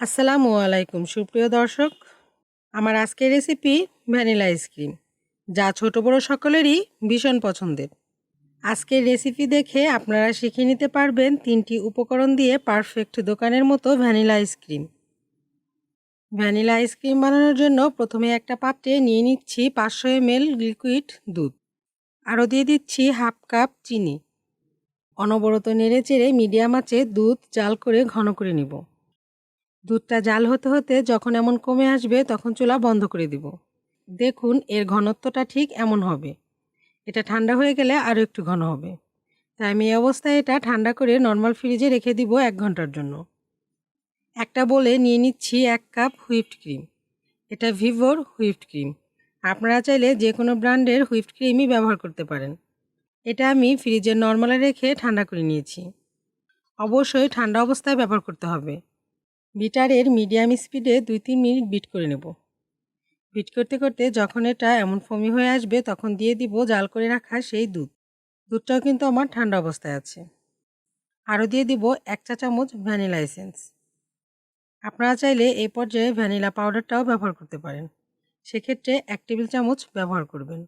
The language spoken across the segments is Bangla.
আসসালামু আলাইকুম, সুপ্রিয় দর্শক। আমার আজকের রেসিপি ভ্যানিলা আইসক্রিম যা ছোট বড় সকলেরই ভীষণ পছন্দের। আজকের রেসিপি দেখে আপনারা শিখে নিতে পারবেন তিনটি উপকরণ দিয়ে পারফেক্ট দোকানের মতো ভ্যানিলা আইসক্রিম ভ্যানিলা আইসক্রিম বানানোর জন্য প্রথমে একটা পাত্রে নিয়ে নিচ্ছি পাঁচশো এমএল লিকুইড দুধ। আরও দিয়ে দিচ্ছি হাফ কাপ চিনি। অনবরত নেড়ে চেড়ে মিডিয়াম আঁচে দুধ জাল করে ঘন করে নিব। দুধটা জাল হতে হতে যখন এমন কমে আসবে, তখন চুলা বন্ধ করে দিব। দেখুন, এর ঘনত্বটা ঠিক এমন হবে। এটা ঠান্ডা হয়ে গেলে আরও একটু ঘন হবে। তাই আমি এই অবস্থায় এটা ঠান্ডা করে নর্মাল ফ্রিজে রেখে দিব এক ঘণ্টার জন্য। একটা বলে নিয়ে নিচ্ছি এক কাপ হুইপড ক্রিম। এটা ভিভোর হুইপড ক্রিম। আপনারা চাইলে যে কোনো ব্র্যান্ডের হুইপড ক্রিমই ব্যবহার করতে পারেন। এটা আমি ফ্রিজের নর্মালে রেখে ঠান্ডা করে নিয়েছি। অবশ্যই ঠান্ডা অবস্থায় ব্যবহার করতে হবে। বিটারের মিডিয়াম স্পিডে দুই তিন মিনিট বিট করে নেব। বিট করতে করতে যখন এটা এমন ফমি হয়ে আসবে, তখন দিয়ে দিব জাল করে রাখা সেই দুধ। দুধটাও কিন্তু আমার ঠান্ডা অবস্থায় আছে। আরও দিয়ে দিব এক চা চামচ ভ্যানিলা এসেন্স। আপনারা চাইলে এই পর্যায়ে ভ্যানিলা পাউডারটাও ব্যবহার করতে পারেন। সেক্ষেত্রে এক টেবিল চামচ ব্যবহার করবেন।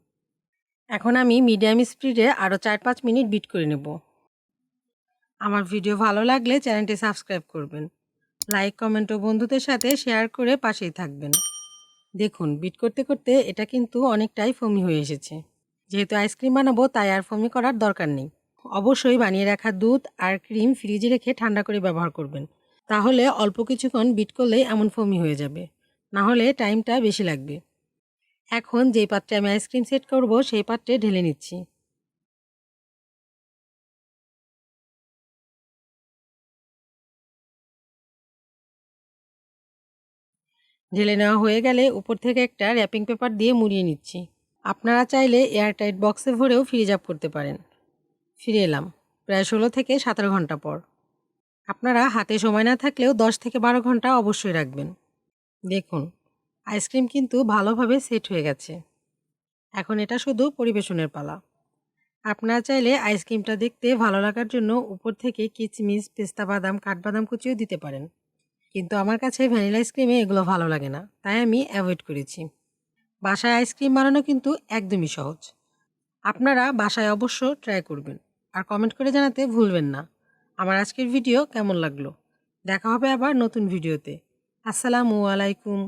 এখন আমি মিডিয়াম স্পিডে আরও চার পাঁচ মিনিট বিট করে নেব। আমার ভিডিও ভালো লাগলে চ্যানেলটি সাবস্ক্রাইব করবেন। লাইক কমেন্ট ও বন্ধুদের সাথে শেয়ার করে পাশেই থাকবেন। দেখুন বিট করতে করতে এটা কিন্তু অনেকটাই ফমি হয়ে এসেছে। যেহেতু আইসক্রিম বানাবো, তাই আর ফমি করার দরকার নেই। অবশ্যই বানিয়ে রাখা দুধ আর ক্রিম ফ্রিজে রেখে ঠান্ডা করে ব্যবহার করবেন। তাহলে অল্প কিছুক্ষণ বিট করলেই এমন ফমি হয়ে যাবে। না হলে টাইমটা বেশি লাগবে। এখন যেই পাত্রে আমি আইসক্রিম সেট করব, সেই পাত্রে ঢেলে নিচ্ছি। ঢেলে নেওয়া হয়ে গেলে উপর থেকে একটা র্যাপিং পেপার দিয়ে মুড়িয়ে নিচ্ছি। আপনারা চাইলে এয়ারটাইট বক্সে ভরেও ফ্রিজ আপ করতে পারেন। ফিরে এলাম, প্রায় ষোলো থেকে সতেরো ঘণ্টা পর। আপনারা হাতে সময় না থাকলেও দশ থেকে বারো ঘণ্টা অবশ্যই রাখবেন। দেখুন আইসক্রিম কিন্তু ভালোভাবে সেট হয়ে গেছে। এখন এটা শুধু পরিবেশনের পালা। আপনারা চাইলে আইসক্রিমটা দেখতে ভালো লাগার জন্য উপর থেকে কিচমিচ, পেস্তা বাদাম, কাঠবাদাম কুচিও দিতে পারেন। কিন্তু আমার কাছে ভ্যানিলা আইসক্রিমে এগুলো ভালো লাগে না, তাই আমি অ্যাভয়েড করেছি। বাসায় আইসক্রিম বানানো কিন্তু একদমই সহজ। আপনারা বাসায় অবশ্য ট্রাই করবেন, আর কমেন্ট করে জানাতে ভুলবেন না। আমার আজকের ভিডিও কেমন লাগল? দেখা হবে আবার নতুন ভিডিওতে। আসসালামু আলাইকুম।